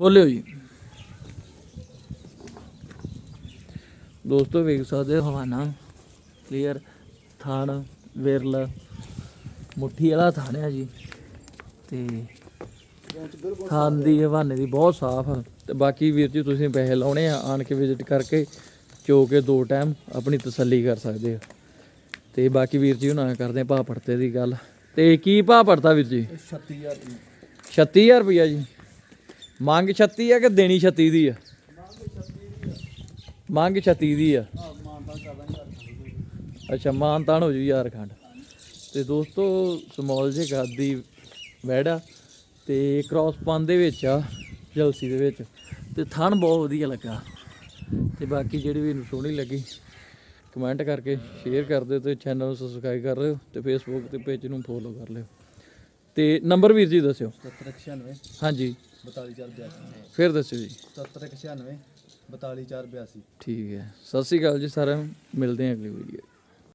ਖੋਲਿਓ ਜੀ। ਦੋਸਤੋ ਵੇਖ ਸਕਦੇ ਹੋ ਹਵਾਨਾ। ਕਲੀਅਰ ਥਾਣ ਵਿਰਲ ਮੁੱਠੀ ਵਾਲਾ ਥਾਣ ਆ ਜੀ। ਤੇ ਥਾਂ ਦੀ ਹਵਾਨੇ ਦੀ ਬਹੁਤ ਸਾਫ਼ ਆ। ਤੇ ਬਾਕੀ ਵੀਰ ਜੀ ਤੁਸੀਂ ਪੈਸੇ ਲਾਉਣੇ ਆ ਆਣ ਕੇ ਵਿਜ਼ਿਟ ਕਰਕੇ ਚੋ ਕੇ ਦੋ ਟਾਈਮ ਆਪਣੀ ਤਸੱਲੀ ਕਰ ਸਕਦੇ ਆ ਤੇ ਬਾਕੀ ਵੀਰ ਜੀ ਉਹਨਾਂ ਕਰਦੇ ਆ ਭਾਅ ਪੜਤੇ ਦੀ ਗੱਲ। ਤੇ ਕੀ ਭਾਅ ਪੜਤਾ ਵੀਰ ਜੀ? 36000 ਰੁਪਏ 36000 ਰੁਪਇਆ ਜੀ। ਮੰਗ 36 ਆ ਕਿ ਦੇਣੀ 36 ਦੀ ਆ? ਮੰਗ 36 ਦੀ ਆ। ਅੱਛਾ ਮਾਨਤਾਨ ਹੋ ਜੂ ਯਾਰ ਖੰਡ। ਤੇ ਦੋਸਤੋ ਸਮਾਲ ਜੇ ਗਾਦੀ ਵੈੜਾ ਤੇ ਕ੍ਰਾਸ ਪਨ ਦੇ ਵਿੱਚ ਆ ਜਲਸੀ ਦੇ ਵਿੱਚ। ਤੇ ਥਣ ਬਹੁਤ ਵਧੀਆ ਲੱਗਾ। ਤੇ ਬਾਕੀ ਜਿਹੜੀ ਵੀ ਸੋਹਣੀ ਲੱਗੀ ਕਮੈਂਟ ਕਰਕੇ ਸ਼ੇਅਰ ਕਰ ਦਿਓ ਤੇ ਚੈਨਲ ਨੂੰ ਸਬਸਕ੍ਰਾਈਬ ਕਰ ਲਿਓ ਤੇ ਫੇਸਬੁੱਕ ਤੇ ਪੇਜ ਨੂੰ ਫੋਲੋ ਕਰ ਲਿਓ। ਤੇ ਨੰਬਰ ਵੀਰ ਜੀ ਦੱਸਿਓ। 7196 ਹਾਂਜੀ। 42482 ਫਿਰ ਦੱਸਿਓ ਜੀ। 7196 42482 ਠੀਕ ਹੈ। ਸਤਿ ਸ਼੍ਰੀ ਅਕਾਲ ਜੀ ਸਾਰਿਆਂ ਨੂੰ। ਮਿਲਦੇ ਹਾਂ ਅਗਲੀ ਵੀਡੀਓ